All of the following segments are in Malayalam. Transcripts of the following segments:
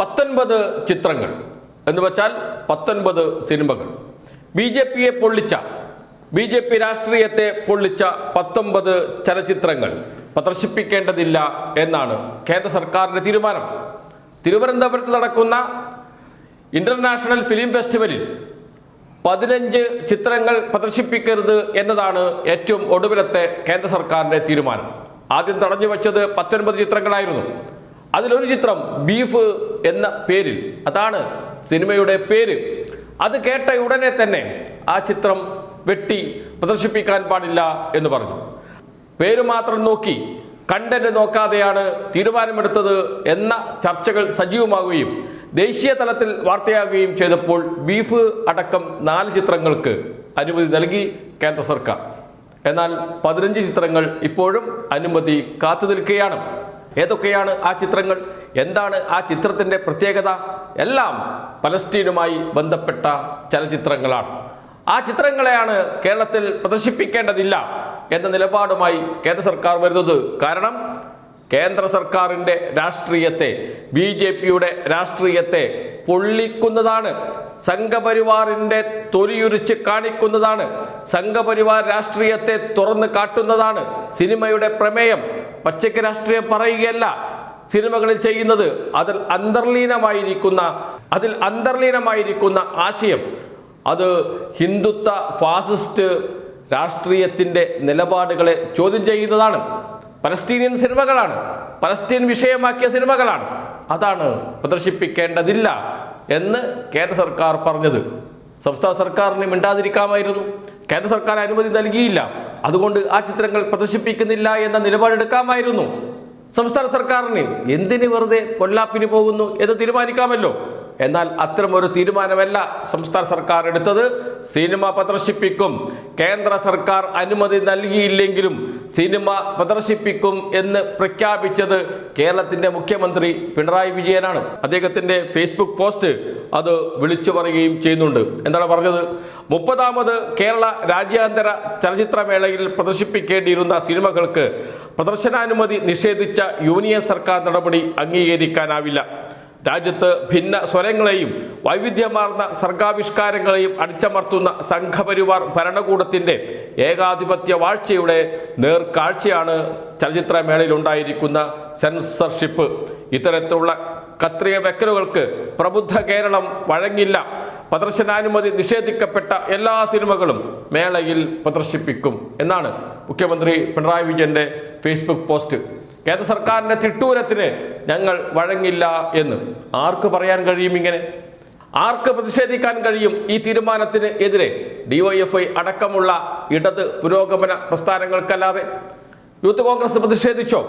പത്തൊൻപത് ചിത്രങ്ങൾ എന്ന് വെച്ചാൽ പത്തൊൻപത് സിനിമകൾ. ബി ജെ പിയെ പൊള്ളിച്ച ബി ജെ പി രാഷ്ട്രീയത്തെ പൊള്ളിച്ച പത്തൊമ്പത് ചലച്ചിത്രങ്ങൾ പ്രദർശിപ്പിക്കേണ്ടതില്ല എന്നാണ് കേന്ദ്ര സർക്കാരിന്റെ തീരുമാനം. തിരുവനന്തപുരത്ത് നടക്കുന്ന ഇന്റർനാഷണൽ ഫിലിം ഫെസ്റ്റിവലിൽ പതിനഞ്ച് ചിത്രങ്ങൾ പ്രദർശിപ്പിക്കരുത് എന്നതാണ് ഏറ്റവും ഒടുവിലത്തെ കേന്ദ്ര സർക്കാരിന്റെ തീരുമാനം. ആദ്യം തടഞ്ഞു വെച്ചത് പത്തൊൻപത് ചിത്രങ്ങളായിരുന്നു. അതിലൊരു ചിത്രം ബീഫ് എന്ന പേരിൽ അതാണ് സിനിമയുടെ പേര്. അത് കേട്ട ഉടനെ തന്നെ ആ ചിത്രം വെട്ടി പ്രദർശിപ്പിക്കാൻ പാടില്ല എന്ന് പറഞ്ഞു. പേര് മാത്രം നോക്കി കണ്ടന്റ് നോക്കാതെയാണ് തീരുമാനമെടുത്തത് എന്ന ചർച്ചകൾ സജീവമാകുകയും ദേശീയ തലത്തിൽ വാർത്തയാകുകയും ചെയ്തപ്പോൾ ബീഫ് അടക്കം നാല് ചിത്രങ്ങൾക്ക് അനുമതി നൽകി കേന്ദ്ര സർക്കാർ. എന്നാൽ പതിനഞ്ച് ചിത്രങ്ങൾ ഇപ്പോഴും അനുമതി കാത്തു നിൽക്കുകയാണ് ഏതൊക്കെയാണ് ആ ചിത്രങ്ങൾ? എന്താണ് ആ ചിത്രത്തിന്റെ പ്രത്യേകത? എല്ലാം പലസ്തീനുമായി ബന്ധപ്പെട്ട ചലച്ചിത്രങ്ങളാണ്. ആ ചിത്രങ്ങളെയാണ് കേരളത്തിൽ പ്രദർശിപ്പിക്കേണ്ടതില്ല എന്ന നിലപാടുമായി കേന്ദ്ര സർക്കാർ വരുന്നത്. കാരണം കേന്ദ്ര സർക്കാരിന്റെ രാഷ്ട്രീയത്തെ ബി ജെ പിയുടെ രാഷ്ട്രീയത്തെ പൊള്ളിക്കുന്നതാണ്. സംഘപരിവാറിന്റെ തൊലിയുരിച്ച് കാണിക്കുന്നതാണ്. സംഘപരിവാർ രാഷ്ട്രീയത്തെ തുറന്ന് കാട്ടുന്നതാണ് സിനിമയുടെ പ്രമേയം. പച്ചയ്ക്ക് രാഷ്ട്രീയം പറയുകയല്ല. സിനിമകളിൽ ചെയ്യുന്നത് അതിൽ അന്തർലീനമായിരിക്കുന്ന അതിൽ അന്തർലീനമായിരിക്കുന്ന ആശയം. അത് ഹിന്ദുത്വ ഫാസിസ്റ്റ് രാഷ്ട്രീയത്തിന്റെ നിലപാടുകളെ ചോദ്യം ചെയ്യുന്നതാണ്. പലസ്തീനിയൻ സിനിമകളാണ്. പലസ്തീൻ വിഷയമാക്കിയ സിനിമകളാണ്. അതാണ് പ്രദർശിപ്പിക്കേണ്ടതില്ല എന്ന് കേന്ദ്ര സർക്കാർ പറഞ്ഞത്. സംസ്ഥാന സർക്കാരിന് മിണ്ടാതിരിക്കാമായിരുന്നു. കേന്ദ്ര സർക്കാർ അനുമതി നൽകിയില്ല. അതുകൊണ്ട് ആ ചിത്രങ്ങൾ പ്രദർശിപ്പിക്കുന്നില്ല എന്ന നിലപാടെടുക്കാമായിരുന്നു. സംസ്ഥാന സർക്കാരിന് എന്തിന് വെറുതെ പൊല്ലാപ്പിന് പോകുന്നു എന്ന് തീരുമാനിക്കാമല്ലോ? എന്നാൽ അത്തരം ഒരു തീരുമാനമല്ല സംസ്ഥാന സർക്കാർ എടുത്തത്. സിനിമ പ്രദർശിപ്പിക്കും. കേന്ദ്ര സർക്കാർ അനുമതി നൽകിയില്ലെങ്കിലും സിനിമ പ്രദർശിപ്പിക്കും എന്ന് പ്രഖ്യാപിച്ചത് കേരളത്തിന്റെ മുഖ്യമന്ത്രി പിണറായി വിജയനാണ്. അദ്ദേഹത്തിന്റെ ഫേസ്ബുക്ക് പോസ്റ്റ് അത് വിളിച്ചു പറയുകയും ചെയ്യുന്നുണ്ട്. എന്താണ് പറഞ്ഞത്? മുപ്പതാമത് കേരള രാജ്യാന്തര ചലച്ചിത്രമേളയിൽ പ്രദർശിപ്പിക്കേണ്ടിയിരുന്ന സിനിമകൾക്ക് പ്രദർശനാനുമതി നിഷേധിച്ച യൂണിയൻ സർക്കാർ നടപടി അംഗീകരിക്കാനാവില്ല. രാജ്യത്ത് ഭിന്ന സ്വരങ്ങളെയും വൈവിധ്യമാർന്ന സർഗാവിഷ്കാരങ്ങളെയും അടിച്ചമർത്തുന്ന സംഘപരിവാർ ഭരണകൂടത്തിന്റെ ഏകാധിപത്യ വാഴ്ചയുടെ നേർക്കാഴ്ചയാണ് ചലച്ചിത്രമേളയിലുണ്ടായിരിക്കുന്ന സെൻസർഷിപ്പ്. ഇത്തരത്തിലുള്ള കത്രിക വെക്കലുകൾക്ക് പ്രബുദ്ധ കേരളം വഴങ്ങില്ല. പ്രദർശനാനുമതി നിഷേധിക്കപ്പെട്ട എല്ലാ സിനിമകളും മേളയിൽ പ്രദർശിപ്പിക്കും എന്നാണ് മുഖ്യമന്ത്രി പിണറായി വിജയന്റെ ഫേസ്ബുക്ക് പോസ്റ്റ്. കേന്ദ്ര സർക്കാരിന്റെ തിട്ടൂരത്തിന് ഞങ്ങൾ വഴങ്ങില്ല എന്ന്. ആർക്ക് പറയാൻ കഴിയും ഇങ്ങനെ? ആർക്ക് പ്രതിഷേധിക്കാൻ കഴിയും ഈ തീരുമാനത്തിന് എതിരെ? ഡിവൈഎഫ്ഐ അടക്കമുള്ള ഇടത് പുരോഗമന പ്രസ്ഥാനങ്ങൾക്കല്ലാതെ. യൂത്ത് കോൺഗ്രസ് പ്രതിഷേധിച്ചോ?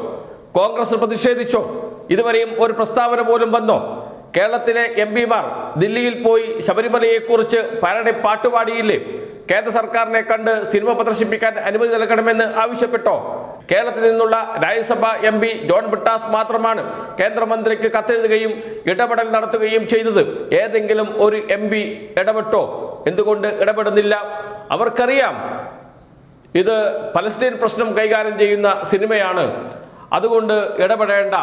കോൺഗ്രസ് പ്രതിഷേധിച്ചോ? ഇതുവരെയും ഒരു പ്രസ്താവന പോലും വന്നോ? കേരളത്തിലെ എം പിമാർ ദില്ലിയിൽ പോയി ശബരിമലയെക്കുറിച്ച് പരടെ പാട്ടുപാടിയില്ലേ? കേന്ദ്ര സർക്കാരിനെ കണ്ട് സിനിമ പ്രദർശിപ്പിക്കാൻ അനുമതി നൽകണമെന്ന് ആവശ്യപ്പെട്ടോ? കേരളത്തിൽ നിന്നുള്ള രാജ്യസഭ എം പി ജോൺ ബിട്ടാസ് മാത്രമാണ് കേന്ദ്രമന്ത്രിക്ക് കത്തെഴുതുകയും ഇടപെടൽ നടത്തുകയും ചെയ്തത്. ഏതെങ്കിലും ഒരു എം പി ഇടപെട്ടോ? എന്തുകൊണ്ട് ഇടപെടുന്നില്ല? അവർക്കറിയാം. ഇത് പലസ്തീൻ പ്രശ്നം കൈകാര്യം ചെയ്യുന്ന സിനിമയാണ്. അതുകൊണ്ട് ഇടപെടേണ്ട.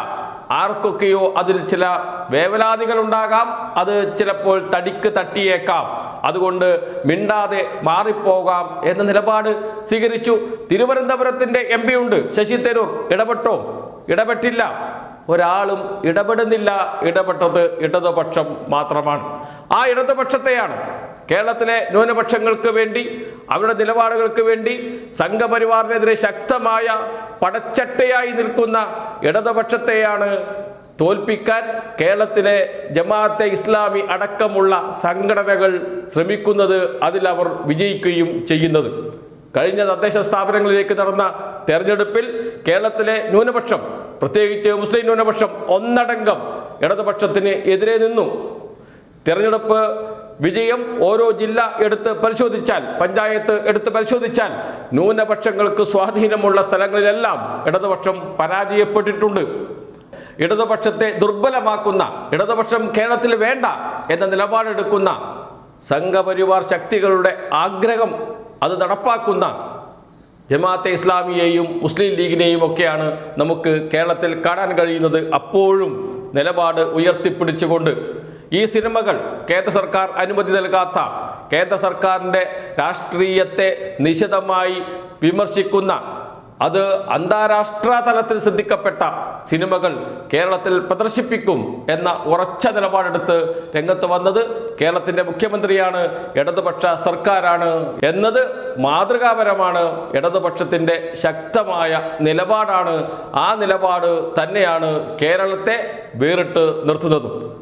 ആർക്കൊക്കെയോ അതിൽ ചില വേവലാതികൾ ഉണ്ടാകാം അത് ചിലപ്പോൾ തടിക്ക് തട്ടിയേക്കാം. അതുകൊണ്ട് മിണ്ടാതെ മാറിപ്പോകാം എന്ന നിലപാട് സ്വീകരിച്ചു. തിരുവനന്തപുരത്തിന്റെ എം പി ഉണ്ട് ശശി തരൂർ. ഇടപെട്ടോ? ഇടപെട്ടില്ല. ഒരാളും ഇടപെടുന്നില്ല. ഇടപെട്ടത് ഇടതുപക്ഷം മാത്രമാണ്. ആ ഇടതുപക്ഷത്തെയാണ് കേരളത്തിലെ ന്യൂനപക്ഷങ്ങൾക്ക് വേണ്ടി അവരുടെ നിലപാടുകൾക്ക് വേണ്ടി സംഘപരിവാറിനെതിരെ ശക്തമായ പടച്ചട്ടയായി നിൽക്കുന്ന ഇടതുപക്ഷത്തെയാണ് തോൽപ്പിക്കാൻ കേരളത്തിലെ ജമാഅത്തെ ഇസ്ലാമി അടക്കമുള്ള സംഘടനകൾ ശ്രമിക്കുന്നത് അതിലവർ വിജയിക്കുകയും ചെയ്യുന്നത്. കഴിഞ്ഞ തദ്ദേശ സ്ഥാപനങ്ങളിലേക്ക് നടന്ന തെരഞ്ഞെടുപ്പിൽ കേരളത്തിലെ ന്യൂനപക്ഷം പ്രത്യേകിച്ച് മുസ്ലിം ന്യൂനപക്ഷം ഒന്നടങ്കം ഇടതുപക്ഷത്തിന് എതിരെ നിന്നു. തെരഞ്ഞെടുപ്പ് വിജയം ഓരോ ജില്ല എടുത്ത് പരിശോധിച്ചാൽ പഞ്ചായത്ത് എടുത്ത് പരിശോധിച്ചാൽ ന്യൂനപക്ഷങ്ങൾക്ക് സ്വാധീനമുള്ള സ്ഥലങ്ങളിലെല്ലാം ഇടതുപക്ഷം പരാജയപ്പെട്ടിട്ടുണ്ട്. ഇടതുപക്ഷത്തെ ദുർബലമാക്കുന്ന ഇടതുപക്ഷം കേരളത്തിൽ വേണ്ട എന്ന നിലപാടെടുക്കുന്ന സംഘപരിവാർ ശക്തികളുടെ ആഗ്രഹം അത് നടപ്പാക്കുന്ന ജമാഅത്തെ ഇസ്ലാമിയെയും മുസ്ലിം ലീഗിനെയും ഒക്കെയാണ് നമുക്ക് കേരളത്തിൽ കാണാൻ കഴിയുന്നത്. അപ്പോഴും നിലപാട് ഉയർത്തിപ്പിടിച്ചുകൊണ്ട് ഈ സിനിമകൾ കേന്ദ്ര സർക്കാർ അനുമതി നൽകാത്ത കേന്ദ്ര സർക്കാരിന്റെ രാഷ്ട്രീയത്തെ നിശിതമായി വിമർശിക്കുന്ന അത് അന്താരാഷ്ട്ര തലത്തിൽ ശ്രദ്ധിക്കപ്പെട്ട സിനിമകൾ കേരളത്തിൽ പ്രദർശിപ്പിക്കും എന്ന ഉറച്ച നിലപാടെടുത്ത് രംഗത്ത് വന്നത് കേരളത്തിന്റെ മുഖ്യമന്ത്രിയാണ് ഇടതുപക്ഷ സർക്കാരാണ് എന്നത് മാതൃകാപരമാണ് ഇടതുപക്ഷത്തിന്റെ ശക്തമായ നിലപാടാണ്. ആ നിലപാട് തന്നെയാണ് കേരളത്തെ വേറിട്ട് നിർത്തുന്നതും.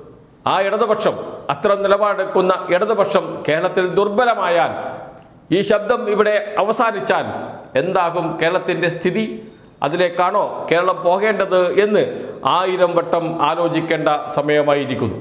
ആ ഇടതുപക്ഷം അത്തരം നിലപാടെടുക്കുന്ന ഇടതുപക്ഷം കേരളത്തിൽ ദുർബലമായാൽ ഈ ശബ്ദം ഇവിടെ അവസാനിച്ചാൽ എന്താകും കേരളത്തിന്റെ സ്ഥിതി? അതിലേക്കാണോ കേരളം പോകേണ്ടത് എന്ന് ആയിരം വട്ടം ആലോചിക്കേണ്ട സമയമായിരിക്കുന്നു.